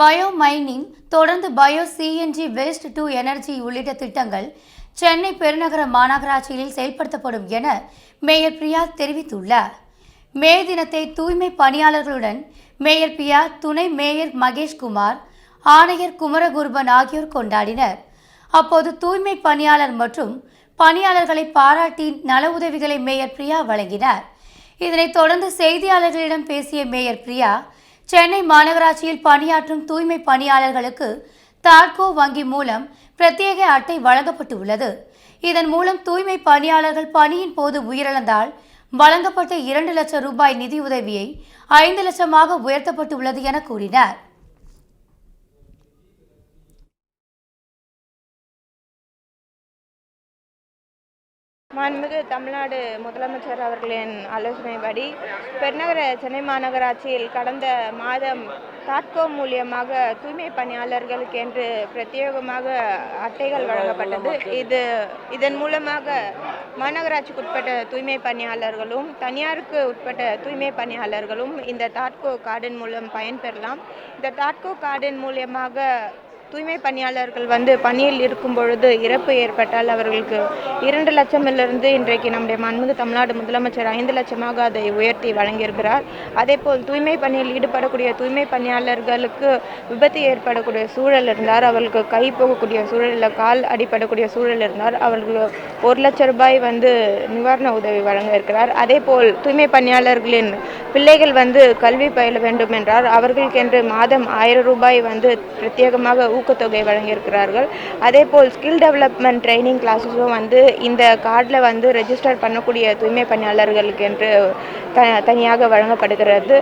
Bio mining தொடர்ந்து bio CNG waste to energy உள்ளிட்ட திட்டங்கள் சென்னை பெருநகர மாநகராட்சியில் செயல்படுத்தப்படும் என மேயர் பிரியா தெரிவித்துள்ளார். மே தினத்தை தூய்மை பணியாளர்களுடன் மேயர் பிரியா துணை மேயர் மகேஷ்குமார் ஆணையர் குமரகுருபன் ஆகியோர் கொண்டாடினர். அப்போது தூய்மை பணியாளர் மற்றும் பணியாளர்களை பாராட்டி நல உதவிகளை மேயர் பிரியா வழங்கினார். இதனைத் தொடர்ந்து செய்தியாளர்களிடம் பேசிய மேயர் பிரியா சென்னை மாநகராட்சியில் பணியாற்றும் தூய்மை பணியாளர்களுக்கு தாட்கோ வங்கி மூலம் பிரத்யேக அட்டை வழங்கப்பட்டு உள்ளது இதன் மூலம் தூய்மை பணியாளர்கள் பணியின் போது உயிரிழந்தால் வழங்கப்பட்ட இரண்டு லட்சம் ரூபாய் நிதியுதவியை ஐந்து லட்சமாக உயர்த்தப்பட்டுள்ளது என கூறினார். மாண்புமிகு தமிழ்நாடு முதலமைச்சர் அவர்களின் ஆலோசனைப்படி பெருநகர சென்னை மாநகராட்சியில் கடந்த மாதம் தாட்கோ மூலியமாக தூய்மை பணியாளர்களுக்கு என்று பிரத்யேகமாக அட்டைகள் வழங்கப்பட்டது. இது இதன் மூலமாக மாநகராட்சிக்கு உட்பட்ட தூய்மை பணியாளர்களும் தனியாருக்கு உட்பட்ட தூய்மை பணியாளர்களும் இந்த தாட்கோ கார்டன் மூலம் பயன்பெறலாம். இந்த தாட்கோ கார்டன் மூலியமாக தூய்மை பணியாளர்கள் வந்து பணியில் இருக்கும் பொழுது இறப்பு ஏற்பட்டால் அவர்களுக்கு இரண்டு லட்சமிலிருந்து இன்றைக்கு நம்முடைய மன்மிகு தமிழ்நாடு முதலமைச்சர் ஐந்து லட்சமாக அதை உயர்த்தி வழங்கியிருக்கிறார். அதேபோல் தூய்மை பணியில் ஈடுபடக்கூடிய தூய்மை பணியாளர்களுக்கு விபத்து ஏற்படக்கூடிய சூழல் இருந்தார். அவர்களுக்கு கை போகக்கூடிய சூழலில் கால் அடிப்படக்கூடிய சூழல் இருந்தார். அவர்களுக்கு ஒரு லட்சம் ரூபாய் வந்து நிவாரண உதவி வழங்க இருக்கிறார் அதேபோல் தூய்மை பணியாளர்களின் பிள்ளைகள் வந்து கல்வி பயில வேண்டும் என்றார். அவர்களுக்கென்று மாதம் ஆயிரம் ரூபாய் வந்து பிரத்யேகமாக ஊக்கத்தொகை வழங்கியிருக்கிறார்கள். அதேபோல் ஸ்கில் டெவலப்மெண்ட் ட்ரைனிங் கிளாஸஸும் வந்து இந்த கார்டில் வந்து ரெஜிஸ்டர் பண்ணக்கூடிய தூய்மை பணியாளர்களுக்கு என்று த தனியாக வழங்கப்படுகிறது.